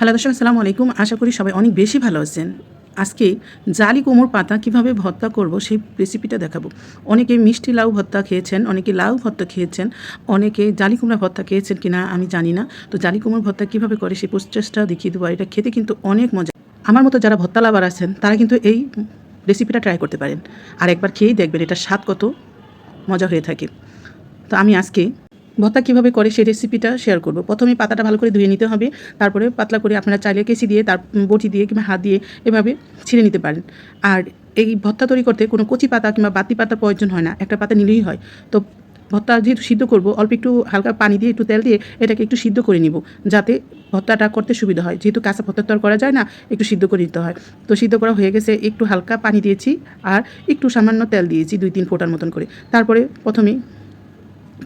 Hello দর্শক, আসসালামু আলাইকুম। আশা করি সবাই অনেক বেশি ভালো আছেন। আজকে জালি কোমর পাতা কীভাবে ভর্তা করব সেই রেসিপিটা দেখাবো। অনেকে মিষ্টি লাউ ভর্তা খেয়েছেন, অনেকে লাউ ভর্তা খেয়েছেন, অনেকে জালি কুমড়া ভর্তা খেয়েছেন কিনা আমি জানি না। তো জালি কুমড়োর ভর্তা কীভাবে করে সেই প্রচেষ্টা দেখিয়ে দেবো এটা খেতে কিন্তু অনেক মজা। আমার মতো যারা ভর্তা লাভার আছেন, তারা কিন্তু এই রেসিপিটা ট্রাই করতে পারেন। আর একবার খেয়েই দেখবেন এটা স্বাদ কত মজা হয়ে থাকে। তো আমি আজকে ভর্তা কীভাবে করে সেই রেসিপিটা শেয়ার করব। প্রথমে পাতাটা ভালো করে ধুয়ে নিতে হবে, তারপরে পাতলা করে আপনারা চাইলে কেসি দিয়ে, তার বটি দিয়ে কিংবা হাত দিয়ে এভাবে ছিঁড়ে নিতে পারেন। আর এই ভর্তা তৈরি করতে কোনো কচি পাতা কিংবা বাতি পাতার প্রয়োজন হয় না, একটা পাতা নিলেই হয়। তো ভর্তা যেহেতু সিদ্ধ করব, অল্প একটু হালকা পানি দিয়ে, একটু তেল দিয়ে এটাকে একটু সিদ্ধ করে নিব, যাতে ভর্তাটা করতে সুবিধা হয়। যেহেতু কাঁচা ভর্তা তো করা যায় না, একটু সিদ্ধ করে নিতে হয়। তো সিদ্ধ করা হয়ে গেছে, একটু হালকা পানি দিয়েছি আর একটু সামান্য তেল দিয়েছি দুই তিন ফোঁটার মতন করে। তারপরে প্রথমে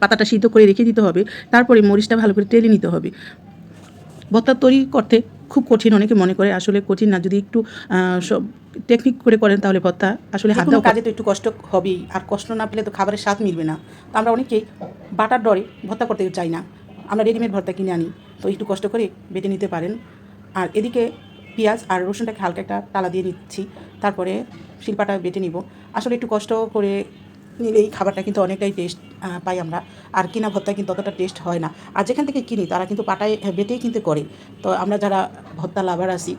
পাতাটা সিদ্ধ করে রেখে দিতে হবে। তারপরে মরিচটা ভালো করে টেলে নিতে হবে। ভর্তা তৈরি করতে খুব কঠিন অনেকে মনে করে। আসলে কঠিন না। যদি একটু সব টেকনিক করে করেন তাহলে ভর্তা আসলে হাত কাজে তো একটু কষ্ট হবেই। আর কষ্ট না পেলে তো খাবারের স্বাদ মিলবে না। তো আমরা অনেকেই বাটার ডরে ভর্তা করতে চাই না। আমরা রেডিমেড ভর্তা কিনে আনি। তো একটু কষ্ট করে বেটে নিতে পারেন। আর এদিকে পেঁয়াজ আর রসুনটাকে হালকা একটা তালা দিয়ে নিচ্ছি। তারপরে শিল্পাটা বেটে নিব। আসলে একটু কষ্ট করে নিলেই খাবারটা কিন্তু অনেকটাই টেস্ট পাই আমরা। আর কিনা ভর্তা কিন্তু অতটা টেস্ট হয় না। আর যেখান থেকে কিনি, তারা কিন্তু পাটায় বেটেই কিন্তু করে। তো আমরা যারা ভর্তা লাভার আছি,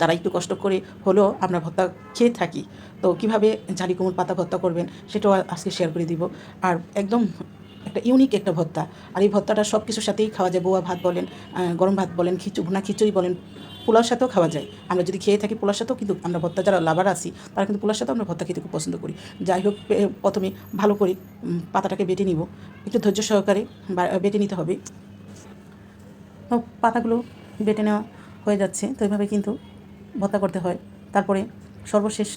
তারা একটু কষ্ট করে হলেও আমরা ভর্তা খেয়ে থাকি। তো কীভাবে ঝাড়ি কোমল পাতা ভর্তা করবেন, সেটাও আজকে শেয়ার করে দিব। আর একদম একটা ইউনিক একটা ভর্তা। আর এই ভর্তাটা সব কিছুর সাথেই খাওয়া যায়। বোয়া ভাত বলেন গরম ভাত বলেন, খিচু ভুনা খিচুড়ি বলেন, পোলাওর সাথেও খাওয়া যায়। আমরা যদি খেয়ে থাকি পোলার সাথেও কিন্তু আমরা ভর্তা, যারা লাভার আছি, তারা কিন্তু পোলার সাথেও আমরা ভর্তা খেতে খুব পছন্দ করি। যাই হোক প্রথমে ভালো করে পাতাটাকে বেটে নিব। একটু ধৈর্য সহকারে বেটে নিতে হবে। পাতাগুলো বেটে নেওয়া হয়ে যাচ্ছে। তো এইভাবে কিন্তু ভর্তা করতে হয়। তারপরে সর্বশেষ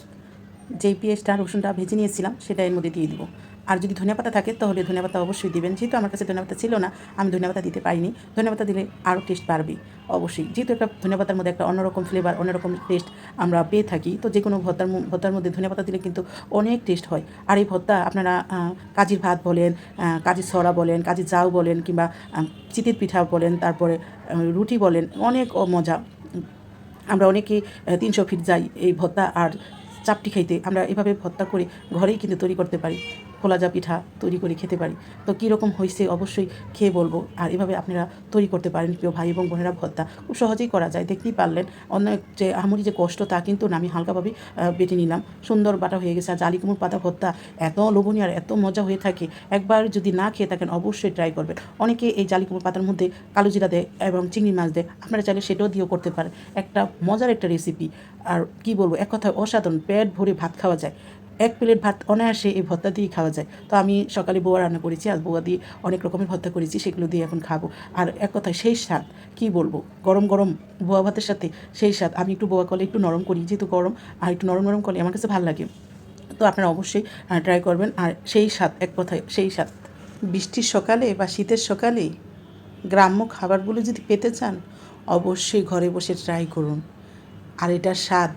যেই পেঁয়াজটা, রসুনটা ভেজে নিয়েছিলাম, সেটা এর মধ্যে দিয়ে দিব। আর যদি ধনিয়া পাতা থাকে, তাহলে ধনিয়া পাতা অবশ্যই দেবেন। যেহেতু আমার কাছে ধনিয়া পাতা ছিল না, আমি ধনিয়া পাতা দিতে পারিনি। ধনিয়া পাতা দিলে আরও টেস্ট বাড়বে, অবশ্যই। যেহেতু একটা ধনিয়া পাতার মধ্যে একটা অন্যরকম ফ্লেভার অন্যরকম টেস্ট আমরা পেয়ে থাকি, তো যে কোনো ভর্তার ভর্তার মধ্যে ধনিয়া পাতা দিলে কিন্তু অনেক টেস্ট হয়। আর এই ভর্তা আপনারা কাজির ভাত বলেন কাজির ছড়া বলেন, কাজির জাউ বলেন, কিংবা চিতির পিঠা বলেন, তারপরে রুটি বলেন, অনেক মজা। আমরা অনেকেই তিনশো ফিট যাই এই ভর্তা আর চাপটি খাইতে। আমরা এভাবে ভর্তা করে ঘরেই কিন্তু তৈরি করতে পারি। খোলাজা পিঠা তৈরি করে খেতে পারি। তো কীরকম হয়েছে অবশ্যই খেয়ে বলব। আর এভাবে আপনারা তৈরি করতে পারেন প্রিয় ভাই এবং বোনেরা ভর্তা। খুব সহজেই করা যায়, দেখতেই পারলেন। অনেক যে আমরি যে কষ্ট, তা কিন্তু না, আমি হালকাভাবে বেটে নিলাম। সুন্দর বাটা হয়ে গেছে। আর জালি কুমড়োর পাতা ভর্তা এত লোভনীয় আর এত মজা হয়ে থাকে, একবার যদি না খেয়ে থাকেন অবশ্যই ট্রাই করবেন। অনেকে এই জালি পাতার মধ্যে কালো জিরা দেয় এবং চিংড়ি মাছ দেয়। আপনারা চাইলে সেটাও দিয়েও করতে পারেন। একটা মজার একটা রেসিপি আর কি বলব, এক কথায় অসাধারণ। পেট ভরে ভাত খাওয়া যায়। এক প্লেট ভাত অনায়াসে এই ভর্তা দিয়েই খাওয়া যায়। তো আমি সকালে বোয়া রান্না করেছি, আর বোয়া দিয়ে অনেক রকমের ভর্তা করেছি, সেগুলো দিয়ে এখন খাব। আর এক কথায় সেই স্বাদ, কি বলব? গরম গরম বোয়া ভাতের সাথে সেই স্বাদ। আমি একটু বোয়া কলে একটু নরম করি, যেহেতু গরম, আর একটু নরম নরম কলে আমার কাছে ভালো লাগে। তো আপনারা অবশ্যই ট্রাই করবেন। আর সেই স্বাদ, এক কথায় সেই স্বাদ। বৃষ্টির সকালে বা শীতের সকালে গ্রাম্য খাবারগুলো যদি পেতে চান, অবশ্যই ঘরে বসে ট্রাই করুন। আর এটার স্বাদ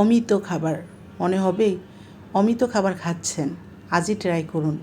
অমিত খাবার। মনে হবে অমিত খাবার খাচ্ছেন আজই ট্রাই করুন।